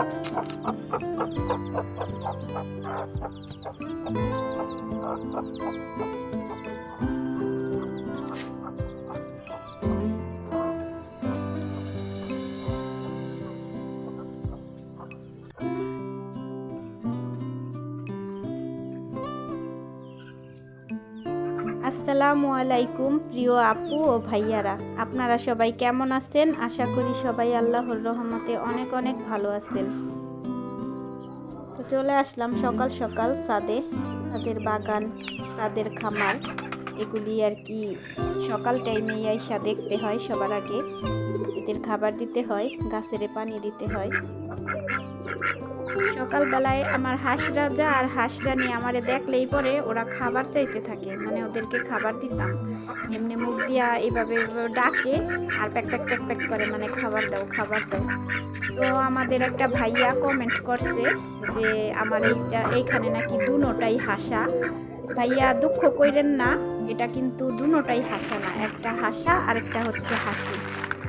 Thank you. আসসালামু আলাইকুম প্রিয় আপু ও ভাইয়ারা। আপনারা সবাই কেমন আছেন? আশা করি সবাই আল্লাহর রহমতে অনেক অনেক ভালো আছেন। তো চলে আসলাম সকাল সকাল সাদে, সাদের বাগান, সাদের খামার। এগুলি আর কি সকাল টাইমে আইসা দেখতে হয় সবার আগে। এদের খাবার দিতে হয়, গাছের পানি দিতে হয়। সকালবেলায় আমার হাঁস রাজা আর হাঁস রানী আমারে দেখলেই পরে ওরা খাবার চাইতে থাকে। মানে ওদেরকে খাবার দিতাম। এমনি মুখ দিয়া এইভাবে ডাকে আর প্যাক প্যাক প্যাক প্যাক করে মানে খাবার দাও খাবার দাও। তো আমাদের একটা ভাইয়া কমেন্ট করছে যে, আমার এইটা, এইখানে নাকি দুনোটাই হাসা। ভাইয়া, দুঃখ কইরেন না, এটা কিন্তু দুনোটাই হাসা না। একটা হাসা আর একটা হচ্ছে হাসি।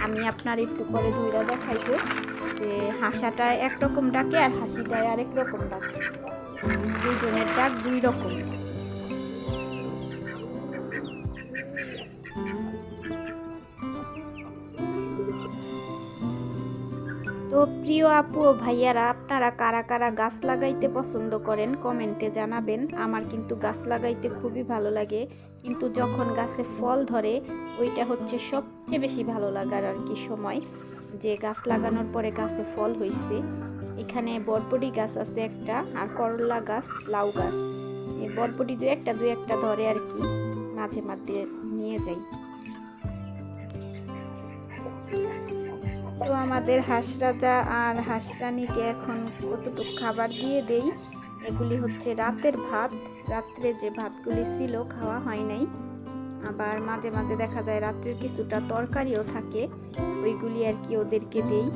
আমি আপনার একটু পরে দুইটা দেখাইবো যে হাসাটা একরকম ডাকে আর হাসিটায় আরেক রকম ডাকে। দুজনের ডাক দুই রকম। তো প্রিয় আপু ও ভাইয়ারা, আপনারা কারা কারা গাছ লাগাইতে পছন্দ করেন কমেন্টে জানাবেন। আমার কিন্তু গাছ লাগাইতে খুবই ভালো লাগে। কিন্তু যখন গাছে ফল ধরে, ওইটা হচ্ছে সবচেয়ে বেশি ভালো লাগার আর কি সময়। যে গাছ লাগানোর পরে গাছে ফল হয়েছে এখানে বরবটি গাছ আছে একটা আর করলা গাছ, লাউ গাছ। এই বরবটি দু একটা দু একটা ধরে আর কি মাঝে মাঝে নিয়ে যাই। তো আমাদের হাঁস রাজা আর হাঁস রানীকে এখন কতটুকু খাবার দিয়ে দেই? এগুলি হচ্ছে রাতের ভাত। রাত্রে যে ভাতগুলি ছিল, খাওয়া হয় নাই। আবার মাঝে মাঝে দেখা যায় রাত্রের কিছুটা তরকারিও থাকে, ওইগুলি আর কি ওদেরকে দেই।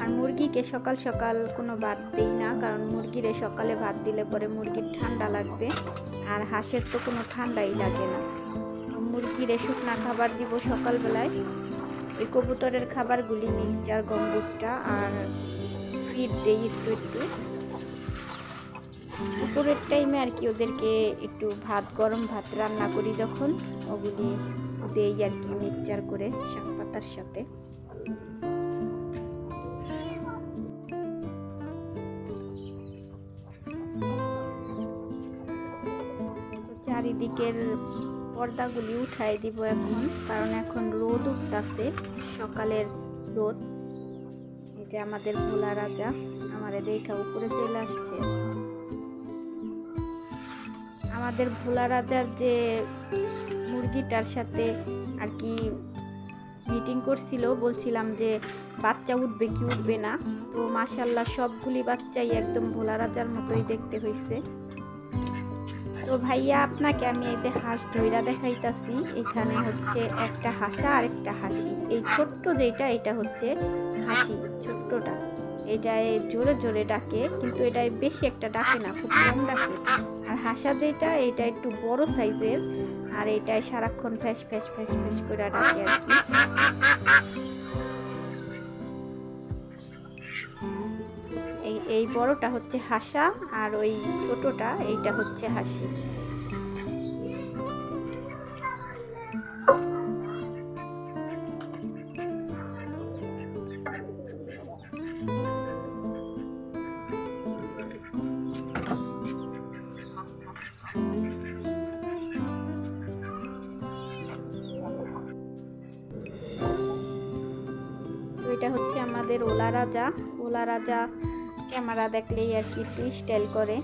আর মুরগিকে সকাল সকাল কোনো ভাত দেই না, কারণ মুরগিরে সকালে ভাত দিলে পরে মুরগির ঠান্ডা লাগবে, আর হাঁসের তো কোনো ঠান্ডাই লাগে না। মুরগিরে শুকনা খাবার দিব সকালবেলায়, ওই কবুতরের খাবারগুলি মিক্সচার গমবুটটা আর ফিড দেই একটু একটু। দুপুরের টাইমে আর কি ওদেরকে একটু ভাত, গরম ভাত রান্না করি যখন। ওগুলি দেই আর কি মিক্সচার করে শাক পাতার সাথে। চারিদিকের পর্দাগুলি উঠাই দিব এখন, কারণ এখন রোদ উঠতেছে, সকালের রোদ। এই যে আমাদের ভোলা রাজা, আমারে দেখা উপরে চলে আসছে। আমাদের ভোলা রাজার যে মুরগিটার সাথে আর কি মিটিং করছিল, বলছিলাম যে বাচ্চা উঠবে কি উঠবে না। তো মাসাল্লাহ সবগুলি বাচ্চাই একদম ভোলা রাজার মতোই দেখতে হয়েছে তো ভাইয়া, আপনাকে আমি এই যে হাঁস ধইরা দেখাইতাছি, এখানে হচ্ছে একটা হাসা আর একটা হাসি। এই ছোট্ট যেটা এটা হচ্ছে হাসি, ছোট্টটা। এটায় জোরে জোরে ডাকে, কিন্তু এটায় বেশি একটা ডাকে না, খুব কম ডাকে। হাসা যেটা, এটা একটু বড় সাইজের, আর এটাই সারাক্ষণ ফ্যাস ফ্যাস ফ্যাস ফ্যাস করে ডাকে আর কি। এই এই বড়টা হচ্ছে হাসা, আর ওই ছোটটা, এইটা হচ্ছে হাসি। এটা হচ্ছে আমাদের ওলা রাজা। ওলা রাজা ক্যামেরা দেখলেই আর কি একটু স্টাইল করে।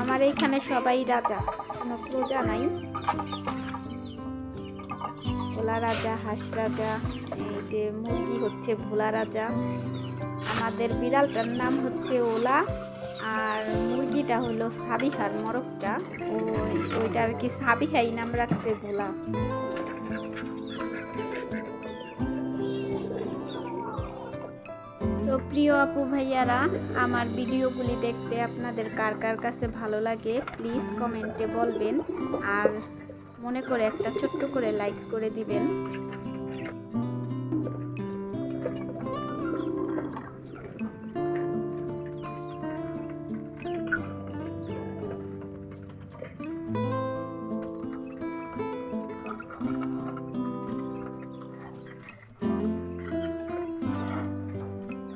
আমার এইখানে সবাই রাজা, কোনো প্রজা নাই। ভোলা রাজা, হাঁস রাজা, এই যে মুরগি হচ্ছে ভোলা রাজা। আমাদের বিড়ালটার নাম হচ্ছে ওলা। আর মুরগিটা হলো সাবিহার মরকটা ও ওইটা আর কি সাবিহাই নাম রাখছে ভোলা। তো প্রিয় আপু ভাইয়ারা, আমার ভিডিওগুলি দেখতে আপনাদের কার কার কাছে ভালো লাগে প্লিজ কমেন্টে বলবেন। আর মনে করে একটা ছোট্ট করে লাইক করে দিবেন।